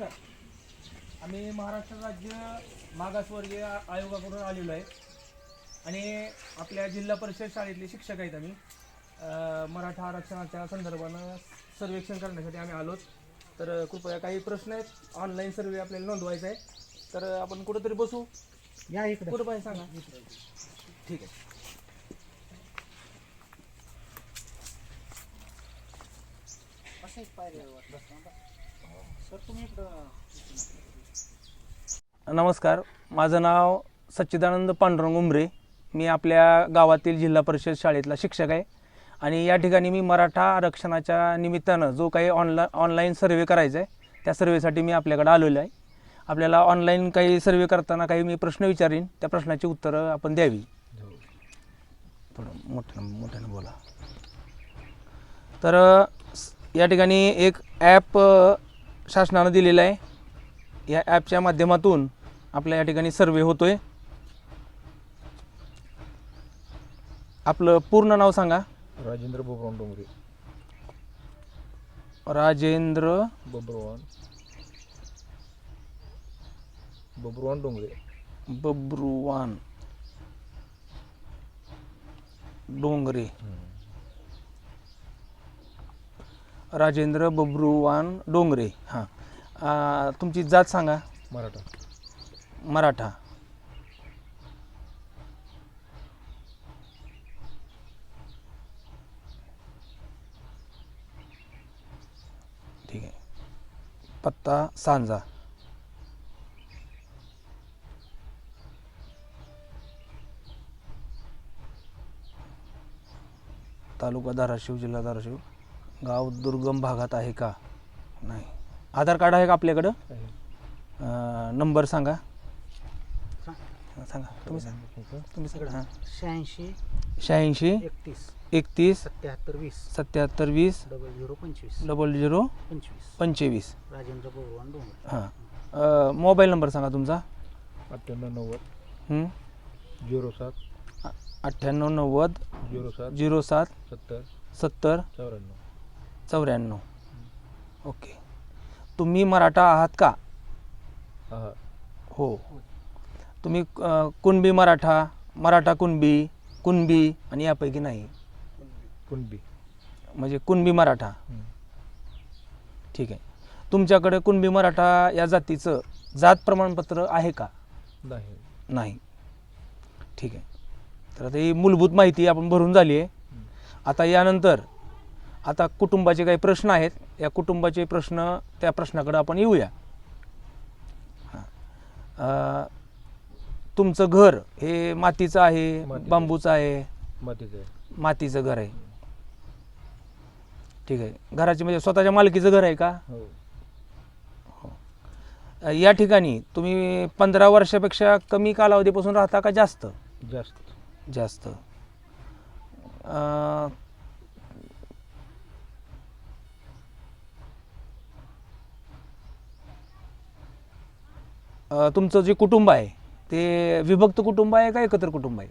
नमस्कार. आम्ही महाराष्ट्र राज्य मागासवर्गीय आयोगाकडून आलेलो आहे. आणि आपल्या जिल्हा परिषद शाळेतले शिक्षक आहेत आम्ही. अं, मराठा आरक्षणाच्या संदर्भानं सर्वेक्षण करण्यासाठी आम्ही आलोत. तर कृपया काही प्रश्न आहेत ऑनलाईन सर्वे आपल्याला नोंदवायचा आहे. तर आपण कुठंतरी बसू? या इकडे. कुठं पाहिजे सांगा. ठीक आहे. तुम्ही इकडं नमस्कार. माझं नाव सच्चिदानंद पांडुरंग उमरे. मी आपल्या गावातील जिल्हा परिषद शाळेतला शिक्षक आहे. आणि या ठिकाणी मी मराठा आरक्षणाच्या निमित्तानं जो काही ऑनला ऑनलाईन सर्वे करायचा आहे त्या सर्वेसाठी मी आपल्याकडे आलेलो आहे. आपल्याला ऑनलाईन काही सर्वे करताना काही मी प्रश्न विचारीन त्या प्रश्नाची उत्तरं आपण द्यावी. थोडं मोठ्यानं मोठ्यानं बोला. तर या ठिकाणी एक ॲप शासनानं दिलेलं आहे. या ॲपच्या माध्यमातून आपल्या या ठिकाणी सर्वे होतोय. आपलं पूर्ण नाव सांगा. राजेंद्र बबरवान डोंगरे. राजेंद्र बबरवान. बबरवान डोंगरे. बब्रुवान डोंगरे. राजेंद्र बब्रुवान डोंगरे हां. तुमची जात सांगा. मराठा. मराठा. ठीक आहे. पत्ता सांजा. तालुका धाराशिव जिल्हा धाराशिव. गाव दुर्गम भागात आहे का? नाही. आधार कार्ड आहे का आपल्याकडं. अं, नंबर सांगा. सांग. तुम्ही सांगा. तुम्ही सांगा. हां शहाऐंशी शहाऐंशी एकतीस एकतीस सत्याहत्तर वीस सत्याहत्तर वीस डबल झिरो पंचवीस डबल झिरो पंचवीस. पंचवीस. राजेंद्र भगवान डोंगर. हां. मोबाईल नंबर सांगा तुमचा. अठ्ठ्याण्णव नव्वद हं? झिरो सात अठ्ठ्याण्णव नव्वद झिरो सात झिरो सात सत्तर सत्तर चौऱ्याण्णव. चौऱ्याण्णव. ओके. तुम्ही मराठा आहात का? हा. हो. तुम्ही अं, कुणबी मराठा मराठा कुणबी कुणबी आणि यापैकी नाही. कुणबी. म्हणजे कुणबी मराठा. हं. ठीक आहे. तुमच्याकडे कुणबी मराठा या जातीचं जात प्रमाणपत्र आहे का? नाही. नाही. ठीक आहे. तर आता ही मूलभूत माहिती आपण भरून झाली आहे. आता यानंतर आता कुटुंबाचे काही प्रश्न आहेत. या कुटुंबाचे प्रश्न त्या प्रश्नाकडे आपण येऊया. हां. अं, तुमचं घर हे मातीचं आहे. बांबूचं आहे? मातीचं घर आहे. ठीक आहे. घराचे म्हणजे स्वतःच्या मालकीचं घर आहे का? हो. अ, या ठिकाणी तुम्ही पंधरा वर्षापेक्षा कमी कालावधीपासून राहता का जास्त? जास्त. जास्त. तुमचं जे कुटुंब आहे ते विभक्त कुटुंब आहे का एकत्र कुटुंब आहे?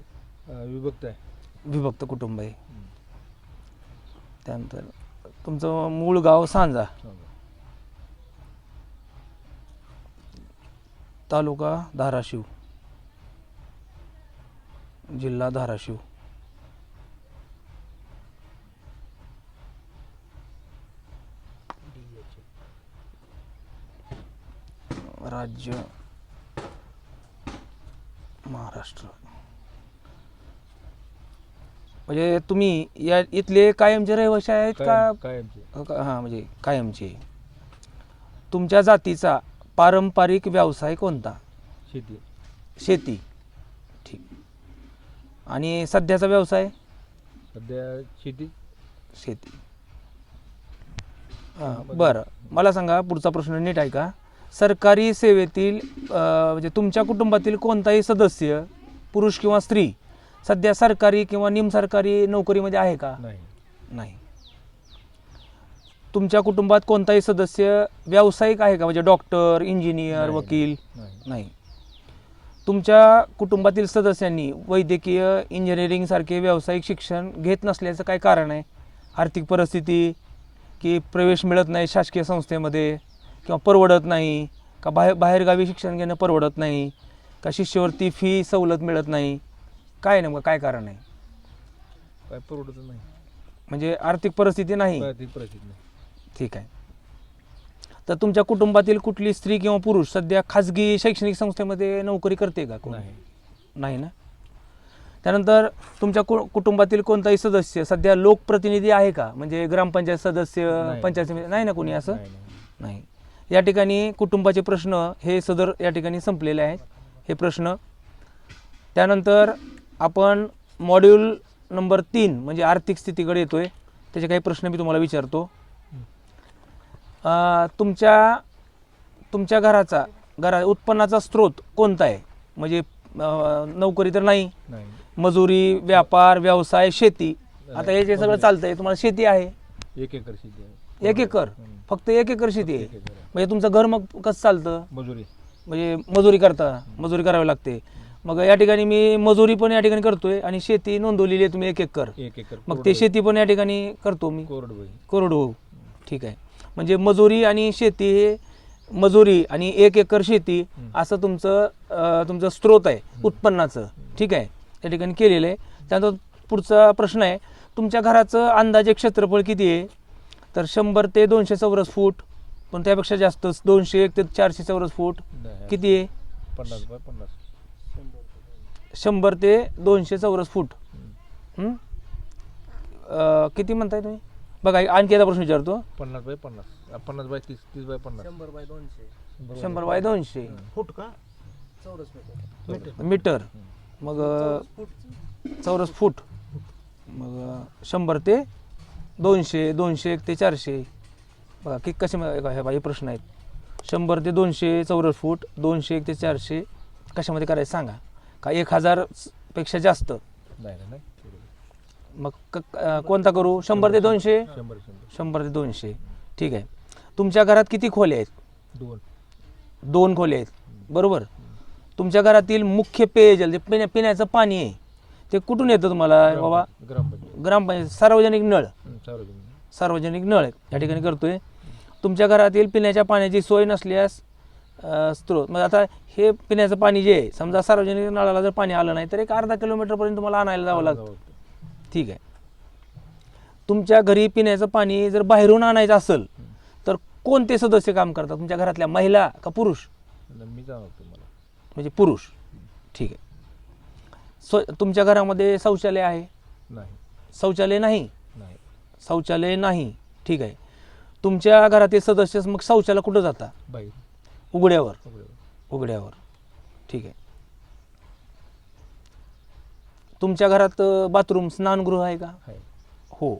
विभक्त आहे. विभक्त कुटुंब आहे. त्यानंतर तुमचं मूळ गाव सांजा. तालुका धाराशिव. जिल्हा धाराशिव. राज्य महाराष्ट्र. म्हणजे तुम्ही या इथले कायमचे रहिवासी आहेत का? कायम कायमचे. हां म्हणजे कायमचे. तुमच्या जातीचा पारंपरिक व्यवसाय कोणता? शेती. शेती. ठीक. आणि सध्याचा व्यवसाय? सध्या शेती. शेती. हां बरं. मला सांगा पुढचा प्रश्न नीट आहे का सरकारी सेवेतील म्हणजे तुमच्या कुटुंबातील कोणताही सदस्य पुरुष किंवा स्त्री सध्या सरकारी किंवा निमसरकारी नोकरीमध्ये आहे का? नाही. नाही. तुमच्या कुटुंबात कोणताही सदस्य व्यावसायिक आहे का? म्हणजे डॉक्टर इंजिनियर नाही. वकील? नाही. नाही. तुमच्या कुटुंबातील सदस्यांनी वैद्यकीय इंजिनिअरिंगसारखे व्यावसायिक शिक्षण घेत नसल्याचं काय कारण आहे? आर्थिक परिस्थिती की प्रवेश मिळत नाही शासकीय संस्थेमध्ये? किंवा परवडत नाही का बाहेर बाहेरगावी शिक्षण घेणं परवडत नाही का शिष्यवृत्ती फी सवलत मिळत नाही काय नेमकं? काय कारण आहे? काय परवडत नाही. म्हणजे आर्थिक परिस्थिती नाही? आर्थिक परिस्थिती नाही. ठीक आहे. तर तुमच्या कुटुंबातील कुठली स्त्री किंवा पुरुष सध्या खाजगी शैक्षणिक संस्थेमध्ये नोकरी करते का कोण? नाही. नाही ना? त्यानंतर तुमच्या कु कुटुंबातील कोणताही सदस्य सध्या लोकप्रतिनिधी आहे का? म्हणजे ग्रामपंचायत सदस्य नाही. पंचायत समिती नाही ना कोणी असं? नाही, नाही. नाही. या ठिकाणी कुटुंबाचे प्रश्न हे सदर या ठिकाणी संपलेले आहेत. हे प्रश्न. त्यानंतर आपण मॉड्यूल नंबर तीन म्हणजे आर्थिक स्थितीकडे येतोय. त्याचे काही प्रश्न मी तुम्हाला विचारतो. तुमच्या तुमच्या घराचा घरा उत्पन्नाचा स्रोत कोणता आहे? म्हणजे नोकरी तर नाही. मजुरी व्यापार व्यवसाय शेती. आता हे जे सगळं चालतंय तुम्हाला शेती आहे? एक एकर शेती आहे. एक एकर. फक्त एक एकर शेती आहे. म्हणजे तुमचं घर मग कसं चालतं? मजुरी. म्हणजे मजुरी करता मजुरी करावी लागते. मग या ठिकाणी मी मजुरी पण या ठिकाणी करतोय आणि शेती नोंदवलेली आहे तुम्ही एक एकर. एक एकर मग ते शेती पण या ठिकाणी करतो मी. कोरडवाही कोरडवाहू ठीक आहे. म्हणजे मजुरी आणि शेती हे मजुरी आणि एक एकर शेती. असं तुमचं अं, तुमचं स्रोत आहे उत्पन्नाचं. ठीक आहे. त्या ठिकाणी केलेलं आहे. त्यानंतर पुढचा प्रश्न आहे. तुमच्या घराचं अंदाजे क्षेत्रफळ किती आहे? तर शंभर ते दोनशे चौरस फूट पण त्यापेक्षा जास्तच दोनशे एक ते चारशे चौरस फूट. किती आहे? पन्नास बाय पन्नास. शंभर ते दोनशे चौरस फूट. हं? अं, किती म्हणताय तुम्ही? बघा आणखी एकदा प्रश्न विचारतो. पन्नास बाय पन्नास. अ, पन्नास बाय तीस तीस बाय पन्नास. शंभर बाय दोनशे. शंभर बाय दोनशे. फूट का? चौरस मीटर. मीटर. मीटर. मग अं, चौरस फूट. मग अं, शंभर ते दोनशे दोनशे एक ते चारशे. बघा की कसे हे बघा, हे प्रश्न आहेत. शंभर ते दोनशे चौरस फूट दोनशे एक ते चारशे कशामध्ये करायचं सांगा? का एक हजारपेक्षा जास्त? मग क- अं, कोणता करू? शंभर ते दोनशे? शंभर शंभर शंभर. ते दोनशे. ठीक आहे. तुमच्या घरात किती खोले आहेत? दोन. दोन खोले आहेत. बरोबर? तुमच्या घरातील मुख्य पेयजल जे पिण्या पिण्याचं पाणी आहे ते कुठून येतं तुम्हाला बाबा ग्रामपंचायत. ग्रामपंचायत सार्वजनिक नळ. सार्वजनिक सार्वजनिक नळ या ठिकाणी करतोय. तुमच्या घरातील पिण्याच्या पाण्याची सोय नसल्यास अं, स्रोत मग आता हे पिण्याचं पाणी जे आहे समजा सार्वजनिक नळाला जर पाणी आलं नाही तर एक अर्धा किलोमीटरपर्यंत तुम्हाला आणायला जावं लागतं. ठीक आहे. तुमच्या घरी पिण्याचं पाणी जर बाहेरून आणायचं असेल तर कोणते सदस्य काम करतात? तुमच्या घरातल्या महिला का पुरुष? मी जाणार तुम्हाला. म्हणजे पुरुष. ठीक आहे. स्व तुमच्या घरामध्ये शौचालय आहे? नाही. शौचालय नाही? नाही. शौचालय नाही. ठीक आहे. तुमच्या घरातील सदस्य मग शौचाला कुठं जाता बाई उघड्यावर. उघड्यावर. ठीक आहे. तुमच्या घरात बाथरूम स्नानगृह आहे का? आहे. हो.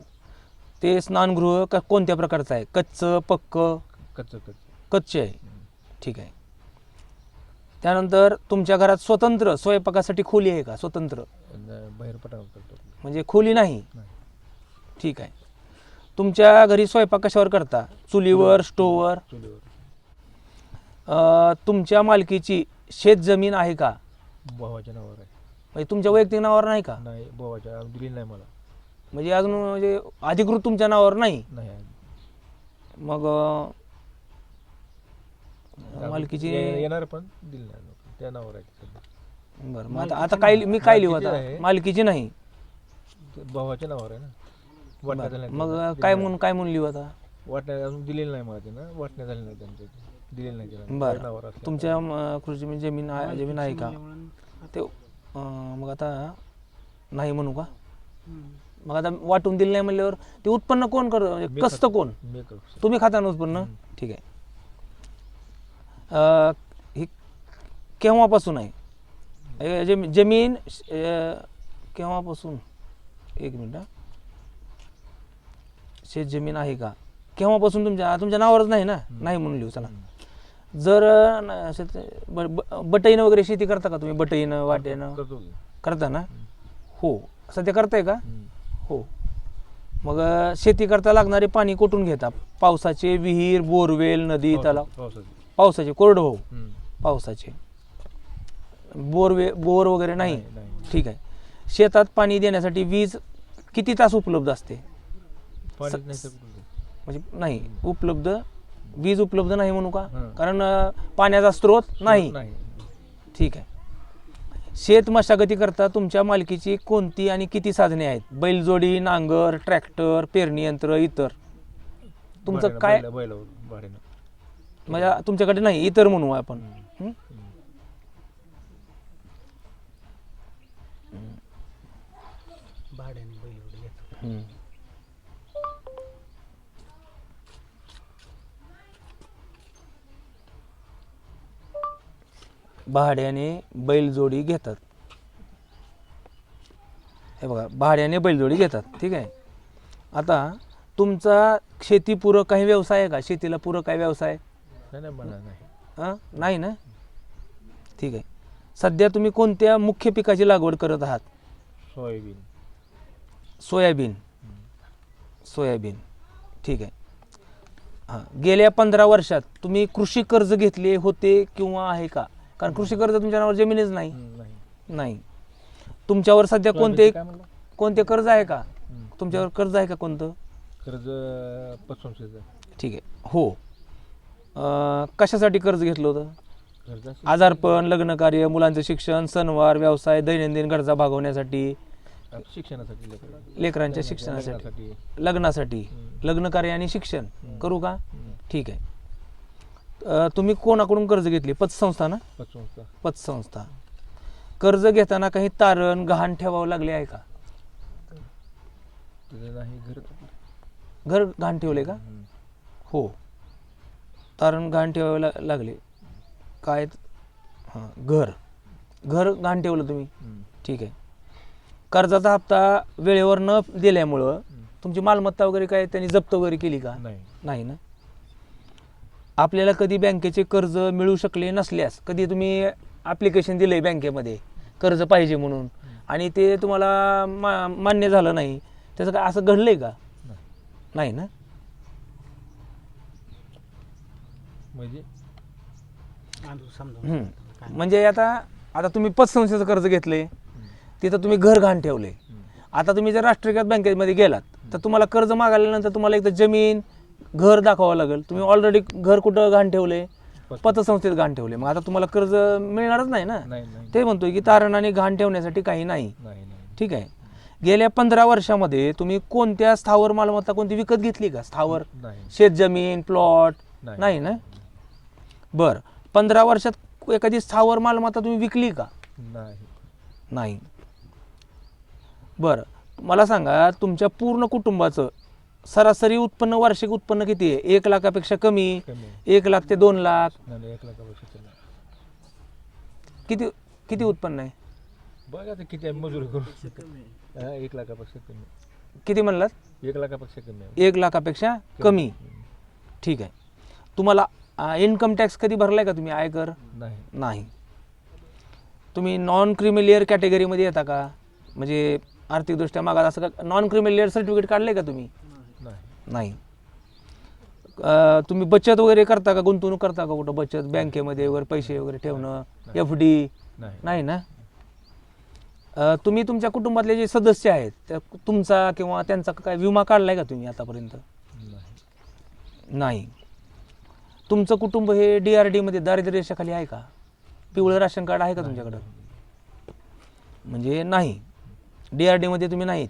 ते स्नानगृह का कोणत्या प्रकारचं आहे? कच्चं पक्क? कच्चं कच्चं. कच्चे आहे. ठीक आहे. त्यानंतर तुमच्या घरात स्वतंत्र स्वयंपाकासाठी खोली आहे का? स्वतंत्र? बाहेर करतो. म्हणजे खोली नाही? ठीक आहे. तुमच्या घरी स्वयंपाक कशावर करता? चुलीवर स्टोवर? चुलीवर. अं, तुमच्या मालकीची शेत जमीन आहे का? भावाच्या नावावर आहे. म्हणजे तुमच्या वैयक्तिक नावावर नाही का? नाही भावाच्या अजून दिली नाही मला. म्हणजे अजून म्हणजे अधिकृत तुमच्या नावावर नाही. मग अं, मालकीची ये- येणार पण दिली नाही लोकं. त्या नावावर आहे सध्या. बरं मग आता आता काय मी काय लिहू आता? मालकीची आहे. मालकीची नाही. ते भावाच्या नावावर आहे ना. वाटण्या मग त्यांना. काय म्हणून काय म्हणून लिहू आता? नाही. वाटण्या अजून दिलेली नाही मला त्यानं वाटण्या झाली नाही त्यांच्या. दिलेली नाही बरं. नावावर असल्या. तुमच्या अं, कृषी म्हणजे जमीन आहे जमीन आहे का? ते अं, मग आता नाही म्हणू का? मग आता वाटून दिलं नाही म्हणल्यावर ते उत्पन्न कोण कर म्हणजे कसतं खात- कोण? मी करू शकतो. तुम्ही खाता ना उत्पन्न? ठीक आहे. अं, ही केव्हापासून आहे? जमी- जमीन अं, केव्हापासून? एक मिनिट हा. शेत जमीन आहे का? केव्हापासून तुमच्या तुमच्या नावावरच नाही ना? नाही म्हणून लिहू चला. जर अं, न- शेत- ब- ब- बटईनं वगैरे शेती करता का तुम्ही? बटईनं वाट्यानं करतो की. करता ना? हो. सध्या करताय का? हम्म. हो. मग अं, शेती करता लागणारे पाणी कुठून घेता? पावसाचे विहीर बोरवेल नदी तलाव? पावसाची. पावसाचे कोरडवाहू. पावसाचे. बोरवे बोर वगैरे नाही. ठीक आहे. शेतात पाणी देण्यासाठी वीज किती तास उपलब्ध असते? म्हणजे नाही उपलब्ध वीज उपलब्ध नाही म्हणू का. कारण पाण्याचा स्रोत नाही. ठीक आहे. शेत मशागती करता तुमच्या मालकीची कोणती आणि किती साधने आहेत? बैलजोडी नांगर ट्रॅक्टर पेरणी यंत्र इतर. तुमचं काय म्हणजे तुमच्याकडे नाही इतर म्हणू आपण. हं? भाड्याने घेतो हं. भाड्याने बैलजोडी घेतात. हे बघा भाड्याने बैलजोडी घेतात ठीक आहे? आता तुमचा शेतीपूरक काही व्यवसाय आहे का? शेतीला पूरक काही व्यवसाय? नाही नाही म्हणा नाही. हां? नाही ना? ठीक आहे. सध्या तुम्ही कोणत्या मुख्य पिकाची लागवड करत आहात? सोयाबीन. सोयाबीन. सोयाबीन. ठीक आहे. हां गेल्या पंधरा वर्षात तुम्ही कृषी कर्ज घेतले होते किंवा आहे का? कारण कृषी कर्ज तुमच्या नावावर जमीनच नाही. हम्म, नाही. नाही. तुमच्यावर सध्या कोणते सोयाबीनचं काय म्हणलं? कोणते कर्ज आहे का. तुमच्यावर कर्ज आहे का कोणतं? कर्ज ठीक आहे. हो. अं, कशासाठी कर्ज घेतलं होतं. आजारपण लग्नकार्य मुलांचं शिक्षण सणवार व्यवसाय दैनंदिन गरजा भागवण्यासाठी. शिक्षणासाठी लेकरं. लेकरांच्या शिक्षणासाठी. लग्नासाठी. लग्नकार्य आणि शिक्षण. करू का. ठीक आहे. अं, तुम्ही कोणाकडून कर्ज घेतली? पतसंस्था ना? पतसंस्था. पतसंस्था. कर्ज घेताना काही तारण गहाण ठेवावं लागले आहे का? तुझं नाही घर. घर गहाण ठेवले का. हो. तारण गहाण ठेवावे ला- लागले. काय हां घर. घर गहाण ठेवलं तुम्ही. ठीक आहे. कर्जाचा हप्ता वेळेवर न दिल्यामुळं. तुमची मालमत्ता वगैरे काय त्यांनी जप्त वगैरे केली का? नाही. नाही ना? आपल्याला कधी बँकेचे कर्ज मिळू शकले नसल्यास कधी तुम्ही ॲप्लिकेशन दिलं आहे बँकेमध्ये कर्ज पाहिजे म्हणून आणि ते तुम्हाला मा मान्य झालं नाही त्याचं काय असं घडलं आहे का नाही ना? म्हणजे? हम्म. म्हणजे आता आता तुम्ही पतसंस्थेचं कर्ज घेतले. तिथं तुम्ही घर घाण ठेवले. आता तुम्ही जर राष्ट्रीयकृत बँकेमध्ये गेलात तर तुम्हाला कर्ज मागायल्यानंतर तुम्हाला एकदा जमीन घर दाखवावं लागेल. तुम्ही ऑलरेडी घर कुठं घाण ठेवले? पत- पतसंस्थेत घाण ठेवले. मग आता तुम्हाला कर्ज मिळणारच नाही ना? नाही नाही. ते म्हणतोय की तारण आणि घाण ठेवण्यासाठी काही नाही. नाही नाही. ठीक आहे. गेल्या पंधरा वर्षामध्ये तुम्ही कोणत्या स्थावर मालमत्ता कोणती विकत घेतली का? स्थावर? नाही. शेत जमीन प्लॉट नाही. नाही ना? बर. पंधरा वर्षात एखादी स्थावर मालमत्ता तुम्ही विकली का? नाही. नाही. बरं. मला सांगा तुमच्या पूर्ण कुटुंबाचं सरासरी उत्पन्न वार्षिक उत्पन्न किती आहे? एक लाखापेक्षा कमी. एक लाख ते दोन लाख. नाही नाही, एक लाखापेक्षा कमी आहे. किती किती उत्पन्न आहे? बघा आता किती आहे मजुरी करू हा, एक लाखापेक्षा कमी किती म्हणलात? एक लाखापेक्षा कमी आहे. एक लाखापेक्षा कमी. ठीक आहे. तुम्हाला इन्कम टॅक्स कधी भरलाय का तुम्ही? आयकर? नाही. नाही. तुम्ही नॉन क्रिमिलियर कॅटेगरीमध्ये येता का? म्हणजे आर्थिकदृष्ट्या मागास असं का? नॉन क्रिमिलियर सर्टिफिकेट काढले का तुम्ही? नाही. तुम्ही बचत वगैरे करता का? गुंतवणूक करता का कुठं? बचत बँकेमध्ये वगैरे पैसे वगैरे ठेवणं? एफ डी नाही. नाही ना? तुम्ही तुमच्या कुटुंबातले जे सदस्य आहेत त्या तुमचा किंवा त्यांचा काय विमा काढलाय का तुम्ही आतापर्यंत? नाही. तुमचं कुटुंब हे डी आर डीमध्ये दारिद्र्य रेषेखाली आहे का? पिवळं राशन कार्ड आहे का तुमच्याकडं? म्हणजे नाही. डी आर डीमध्ये तुम्ही नाहीत.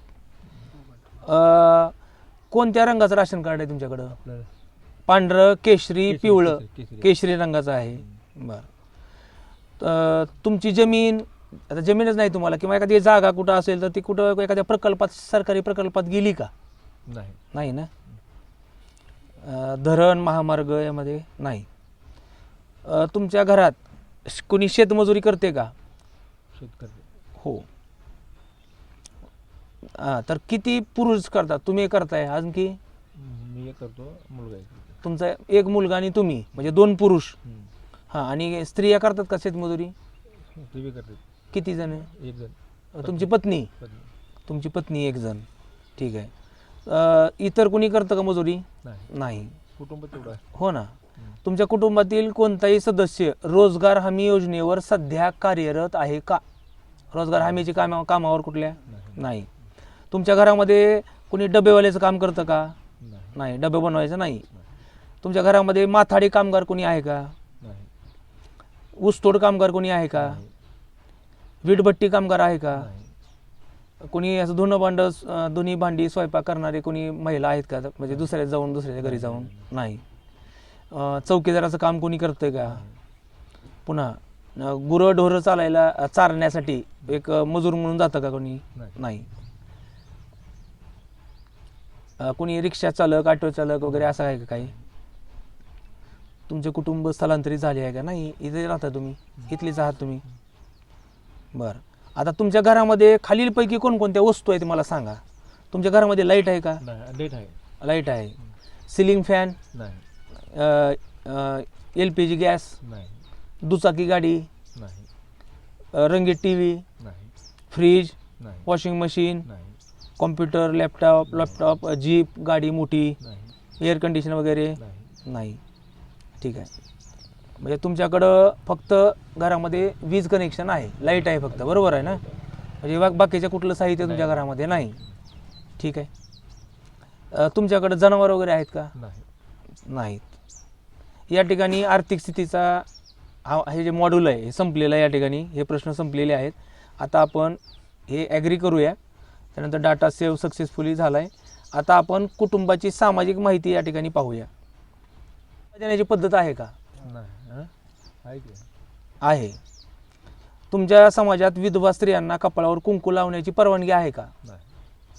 कोणत्या रंगाचं राशन कार्ड आहे तुमच्याकडं? पांढरं केशरी पिवळं. केशरी, रंगाचं आहे. बरं. तर तुमची जमीन आता जमीनच नाही तुम्हाला किंवा एखादी जागा कुठं असेल तर ती कुठं एखाद्या प्रकल्पात सरकारी प्रकल्पात गेली का? नाही ना? धरण महामार्ग यामध्ये नाही. तुमच्या घरात कोणी शेतमजुरी करते का? शेतकरी. हो. हां तर किती पुरुष करतात? तुम्ही करताय आणखी? मी करतो मुलगा एक करतो. तुमचा एक मुलगा आणि तुम्ही म्हणजे दोन पुरुष. हम्म. हां आणि स्त्रिया करतात का शेतमजुरी? ते बी करतात किती जण? आहे एक जण. तुमची पत्नी? पत्नी. तुमची पत्नी एक जण. ठीक आहे. अं, इतर कोणी करतं का मजुरी? नाही. नाही. कुटुंब तेवढं आहे. हो ना. तुमच्या कुटुंबातील कोणताही सदस्य रोजगार हमी योजनेवर सध्या कार्यरत आहे का? रोजगार हमीची कामा कामावर कुठल्या? नाही. नाही. तुमच्या घरामध्ये कोणी डबेवाल्याचं काम करतं का? नाही. नाही. डबे बनवायचं नाही. तुमच्या घरामध्ये माथाडी कामगार कोणी आहे का? नाही. ऊसतोड कामगार कोणी आहे का? नाही. वीटभट्टी कामगार आहे का? नाही. कोणी असं धुणं भांड धुणी भांडी स्वयंपाक करणारे कोणी महिला आहेत का? म्हणजे दुसऱ्या जाऊन दुसऱ्याच्या घरी जाऊन? नाही. चौकीदाराचं काम कोणी करतंय का? पुन्हा गुरं ढोरं चालायला चारण्यासाठी एक मजूर म्हणून जातं का कोणी? नाही. कोणी रिक्षा चालक ऑटो चालक वगैरे असं आहे का काही? तुमचे कुटुंब स्थलांतरित झाले आहे का? नाही. इथे राहता तुम्ही? इथलीच आहात तुम्ही? बरं. आता तुमच्या घरामध्ये खालीलपैकी कोणकोणत्या वस्तू आहेत मला सांगा? तुमच्या घरामध्ये लाइट आहे का? नाही डेट आहे. लाइट आहे. सिलिंग फॅन नाही. एल पी जी गॅस नाही. दुचाकी गाडी नाही. अ, रंगीत टी व्ही नाही. फ्रीज नाही. वॉशिंग मशीन नाही. कॉम्प्युटर लॅपटॉप लॅपटॉप जीप गाडी मोठी नाही. एअर कंडिशन वगैरे नाही. नाही. ठीक आहे. म्हणजे तुमच्याकडं फक्त घरामध्ये वीज कनेक्शन आहे. लाइट आहे फक्त. बरोबर आहे ना? म्हणजे बा बाकीचं कुठलं साहित्य तुमच्या. घरामध्ये नाही. ठीक आहे. तुमच्याकडं जनावर वगैरे आहेत का? नाही. नाहीत. या ठिकाणी आर्थिक स्थितीचा हा हे जे मॉड्यूल आहे हे संपलेलं आहे या ठिकाणी. हे प्रश्न संपलेले आहेत. आता आपण हे ॲग्री करूया. त्यानंतर डाटा सेव्ह सक्सेसफुली झाला आहे आता आपण कुटुंबाची सामाजिक माहिती या ठिकाणी पाहूया. देण्याची पद्धत आहे का? आहे. तुमच्या समाजात विधवा स्त्रियांना कपाळावर कुंकू लावण्याची परवानगी आहे का?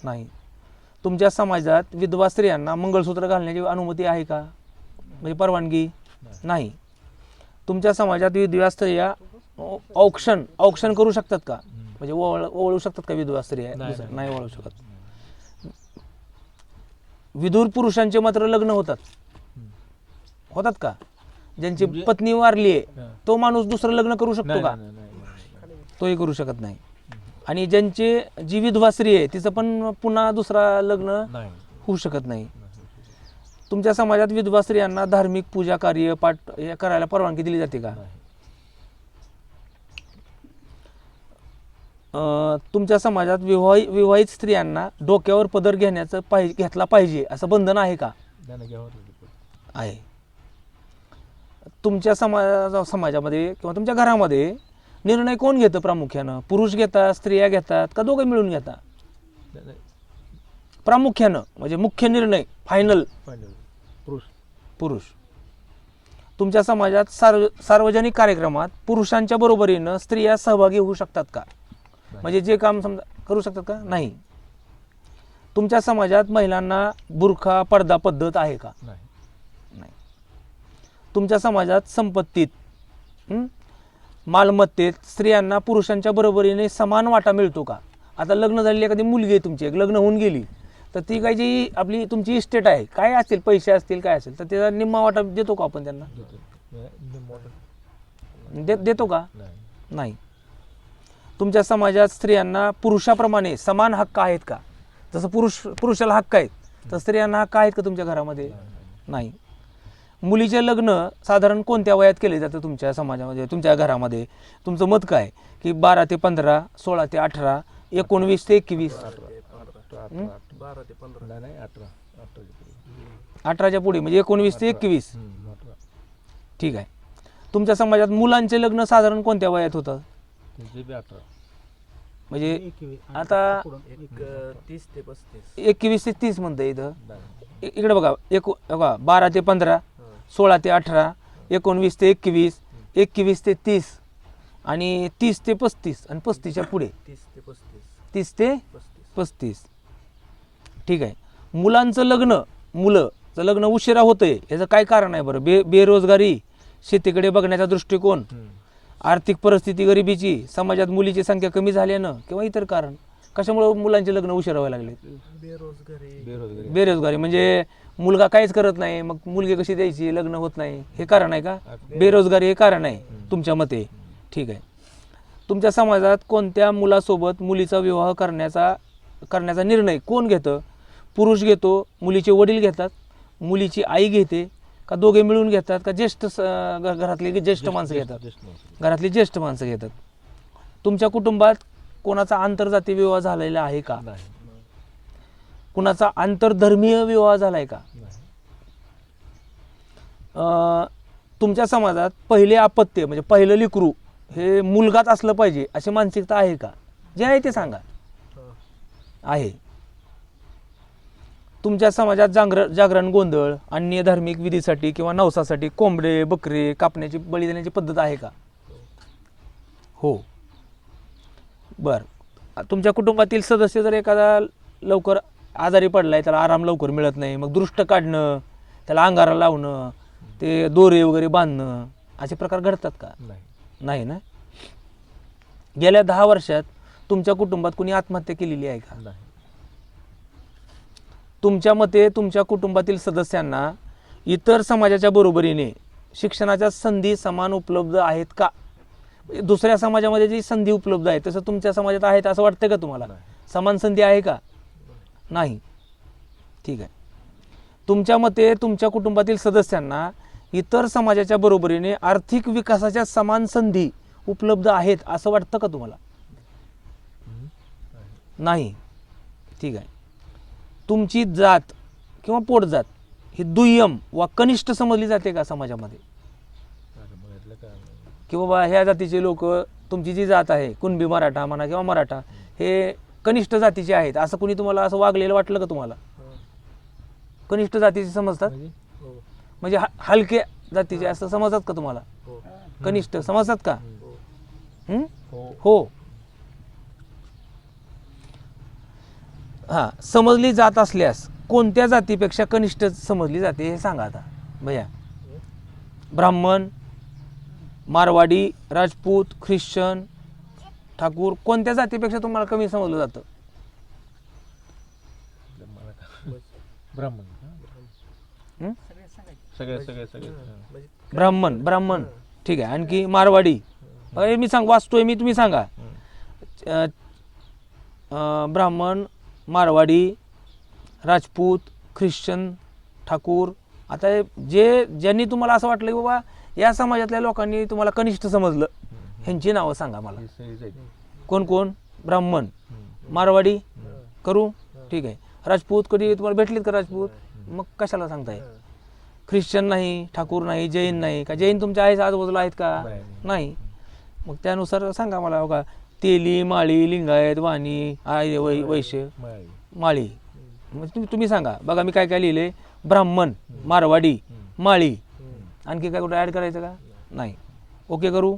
नाही. तुमच्या समाजात विधवा स्त्रियांना मंगळसूत्र घालण्याची अनुमती आहे का? म्हणजे परवानगी? नाही. तुमच्या समाजात विधवा स्त्रिया औक्षण औक्षण करू शकतात का. म्हणजे ओवळ ओवळू शकतात का विधवा स्त्रिया? नाही, ओळू शकत. विधूर पुरुषांचे मात्र लग्न होतात. होतात का? ज्यांची म्हणजे- पत्नी वारली आहे हां. तो माणूस दुसरं लग्न करू शकतो नाही का नाही, नाही, नाही, नाही. तोही करू शकत नाही आणि ज्यांचे जी विधवा स्त्री आहे तिचं पण पुन्हा दुसरा लग्न नाही होऊ शकत नाही. तुमच्या समाजात विधवा स्त्रियांना धार्मिक पूजा कार्य पाठ हे करायला परवानगी दिली जाते का नाही. अं, तुमच्या समाजात विवाही विवाहित स्त्रियांना डोक्यावर पदर घेण्याचं पाहिजे घेतला पाहिजे असं बंधन आहे का घ्यावं लागेल. आहे तुमच्या समाजा समाजामध्ये किंवा तुमच्या घरामध्ये निर्णय कोण घेतं प्रामुख्यानं? पुरुष घेतात स्त्रिया घेतात का दोघं मिळून घेतात. प्रामुख्यानं म्हणजे मुख्य निर्णय फायनल. पुरुष. पुरुष. तुमच्या समाजात सार्व सार्वजनिक कार्यक्रमात पुरुषांच्या बरोबरीनं स्त्रिया सहभागी होऊ शकतात का. म्हणजे जे काम समजा करू शकतात का? नाही. तुमच्या समाजात महिलांना बुरखा पडदा पद्धत आहे का? तुमच्या समाजात संपत्तीत मालमत्तेत स्त्रियांना पुरुषांच्या बरोबरीने समान वाटा मिळतो का? आता लग्न झालेली एखादी मुलगी आहे तुमची एक लग्न होऊन गेली तर ती काय जी आपली तुमची इस्टेट आहे काय असतील? पैसे असतील काय असेल? तर त्याचा निम्मा वाटा देतो का आपण त्यांना? देतो. का? नाही. तुमच्या समाजात स्त्रियांना पुरुषाप्रमाणे समान हक्क आहेत का? जसं पुरुष पुरुषाला हक्क आहेत तर स्त्रियांना हक्क आहेत का तुमच्या घरामध्ये. नाही. मुलीचे लग्न साधारण कोणत्या वयात केले जातं तुमच्या समाजामध्ये तुमच्या घरामध्ये? तुमचं मत काय? की बारा ते पंधरा सोळा ते अठरा एकोणवीस ते एकवीस? अठराच्या पुढे. म्हणजे एकोणवीस ते एकवीस. ठीक आहे. तुमच्या समाजात मुलांचे लग्न साधारण कोणत्या वयात होतं? म्हणजे आता तीस ते पस्तीस एकवीस ते तीस म्हणतं इथं. इकडे बघा एक बघा बारा ते पंधरा सोळा ते अठरा एकोणवीस ते एकवीस एकवीस ते तीस आणि तीस ते पस्तीस आणि पस्तीसच्या पुढे. तीस ते पस्तीस. तीस ते पस्तीस. पस्तीस. ठीक आहे. मुलांचं लग्न मुलंचं लग्न उशिरा होतंय याचं काय कारण आहे बरं? बे बेरोजगारी शेतीकडे बघण्याचा दृष्टिकोन. आर्थिक परिस्थिती गरिबीची समाजात मुलीची संख्या कमी झाल्यानं किंवा इतर कारण कशामुळे मुलांचे लग्न उशिरा व्हायला लागले बेरोजगारी. बेरोजगारी. बेरोजगारी. म्हणजे मुलगा काहीच करत नाही मग मुलगी कशी द्यायची लग्न होत नाही हे कारण आहे का? बेरोजगारी हे कारण आहे तुमच्या मते. ठीक आहे. तुमच्या समाजात कोणत्या मुलासोबत मुलीचा विवाह करण्याचा करण्याचा निर्णय कोण घेतं? पुरुष घेतो मुलीचे वडील घेतात मुलीची आई घेते का दोघे मिळून घेतात का ज्येष्ठ घरातले ज्येष्ठ माणसं घेतात. घरातली ज्येष्ठ माणसं घेतात. तुमच्या कुटुंबात कोणाचा आंतरजातीय विवाह झालेला आहे का? कुणाचा आंतरधर्मीय विवाह झालाय का? अं, तुमच्या समाजात पहिले अपत्य म्हणजे पहिलं लिकरू हे मुलगाच असलं पाहिजे अशी मानसिकता आहे का? जे आहे ते सांगा. आहे. तुमच्या समाजात जागर जागरण गोंधळ अन्य धार्मिक विधीसाठी किंवा नवसासाठी कोंबडे बकरे कापण्याची बळी देण्याची पद्धत आहे का? हो. बर. तुमच्या कुटुंबातील सदस्य जर एखादा लवकर आजारी पडलाय त्याला आराम लवकर मिळत नाही. मग दृष्ट काढणं त्याला अंगारा लावणं ते दोरे वगैरे बांधणं असे प्रकार घडतात का? नाही. ना? गेल्या दहा वर्षात तुमच्या कुटुंबात कुणी आत्महत्या केलेली आहे का? तुमच्या मते तुमच्या कुटुंबातील सदस्यांना इतर समाजाच्या बरोबरीने शिक्षणाच्या संधी समान उपलब्ध आहेत का? दुसऱ्या समाजामध्ये जी संधी उपलब्ध आहे तसं तुमच्या समाजात आहेत असं वाटतं का तुम्हाला. समान संधी आहे का? नाही. ठीक आहे. तुमच्या मते तुमच्या कुटुंबातील सदस्यांना इतर समाजाच्या बरोबरीने आर्थिक विकासाच्या समान संधी उपलब्ध आहेत असं वाटतं का तुम्हाला? नाही. ठीक आहे. तुमची जात किंवा पोटजात ही दुय्यम वा कनिष्ठ समजली जाते का समाजामध्ये? की बाबा ह्या जातीचे लोक तुमची जी जात आहे कुणबी मराठा म्हणा किंवा मराठा हे कनिष्ठ जातीचे आहेत. असं कुणी तुम्हाला असं वागलेलं वाटलं का तुम्हाला. कनिष्ठ जातीचे समजतात? म्हणजे? हो. म्हणजे ह- हलके जातीचे असं समजतात का तुम्हाला? हो. कनिष्ठ समजतात का? हो. हं? हो. हो. हां समजली जात असल्यास कोणत्या जातीपेक्षा कनिष्ठ समजली जाते हे सांगा आता. भैया. ब्राह्मण मारवाडी राजपूत ख्रिश्चन ठाकूर कोणत्या जातीपेक्षा तुम्हाला कमी समजलं जातं? ब्राह्मण. का? हं? सगळे सगळे सगळे. ब्राह्मण ब्राह्मण. ठीक आहे. आणखी मारवाडी. अरे मी सांग वाचतोय मी तुम्ही सांगा. अ, अ, ब्राह्मण मारवाडी राजपूत ख्रिश्चन ठाकूर. आता हे जे ज्यांनी तुम्हाला असं वाटलं की बाबा या समाजातल्या लोकांनी तुम्हाला कनिष्ठ समजलं. ह्यांची नावं सांगा मला. ही आहेत. कोण कोण? ब्राह्मण. मारवाडी? करू? ठीक आहे. राजपूत कधी तुम्हाला भेटलीत का राजपूत? मग कशाला सांगताय? ख्रिश्चन नाही ठाकूर नाही जैन नाही का? जैन तुमच्या आहेच आजूबाजूला आहेत का? नाही. मग त्यानुसार सांगा मला बघा तेली माळी लिंगायत वाणी आय वै वैश्य माळी. तुम्ही तुम्ही सांगा. बघा मी काय काय लिहिले? ब्राह्मण मारवाडी माळी. आणखी काय कुठं ॲड करायचं का? नाही. ओके करू?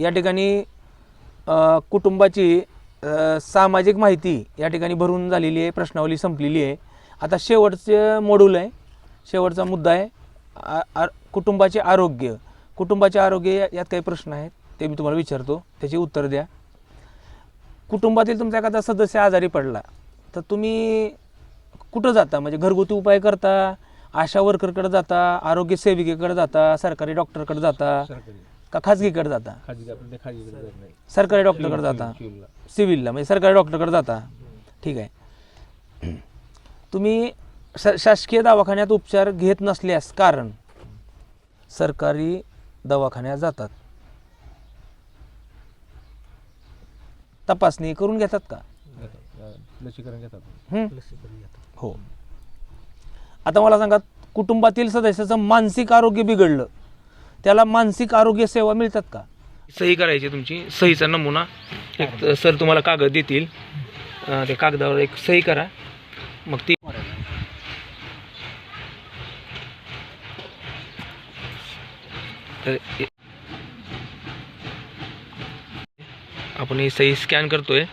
या ठिकाणी कुटुंबाची सामाजिक माहिती या ठिकाणी भरून झालेली आहे प्रश्नावली संपलेली आहे. आता शेवटचं मॉड्यूल आहे. शेवटचा मुद्दा आहे आ- आ- कुटुंबाचे आरोग्य. कुटुंबाचे आरोग्य यात काही प्रश्न आहेत ते मी तुम्हाला विचारतो. त्याचे उत्तर द्या. कुटुंबातील तुमचा एखादा सदस्य आजारी पडला तर तुम्ही कुठं जाता? म्हणजे घरगुती उपाय करता? आशा वर्करकडे जाता? आरोग्य सेविकेकडे जाता? सरकारी डॉक्टरकडे जाता? का खाजगीकडे जाता? खाजगी आपण त्या खाजगीकडे जात नाही. सरकारी डॉक्टरकडे जाता? चिवला. सिव्हिलला म्हणजे सरकारी डॉक्टरकडे जाता? ठीक आहे. तुम्ही श शासकीय दवाखान्यात उपचार घेत नसल्यास कारण? सरकारी दवाखान्यात जातात. तपासणी करून घेतात का? घेतात. लसीकरण घेतात. हं? हो. आता मला सांगा कुटुंबातील सदस्याचं मानसिक आरोग्य बिघडलं. त्याला मानसिक आरोग्य सेवा मिळतात का? सही करायची तुमची. सहीचा नमुना. एक सर तुम्हाला कागद देतील. अं, त्या कागदावर एक सही करा. मग ती तर आपण ही सही स्कॅन करतोय.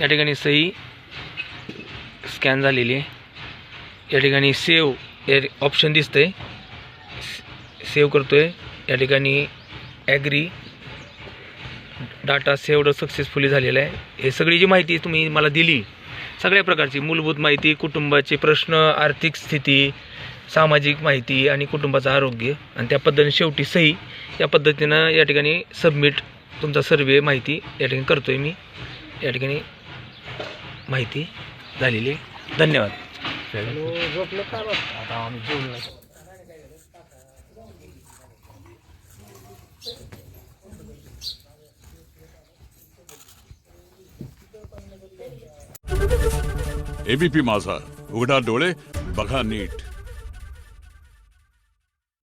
या ठिकाणी सही स्कॅन झालेली आहे. या ठिकाणी सेव हे ऑप्शन दिसतंय. सेव्ह आहे या ठिकाणी ॲग्री डाटा सेव्ड सक्सेसफुली झालेला आहे. हे सगळी जी माहिती तुम्ही मला दिली सगळ्या प्रकारची मूलभूत माहिती कुटुंबाचे प्रश्न आर्थिक स्थिती सामाजिक माहिती आणि कुटुंबाचं आरोग्य आणि त्या पद्धतीने शेवटी सही या पद्धतीनं या ठिकाणी सबमिट तुमचा सर्वे माहिती या ठिकाणी करतो आहे मी. या ठिकाणी माहिती झालेली. धन्यवाद. आता आम्ही जेवलो. एबीपी माझा. उघडा डोळे बघा नीट.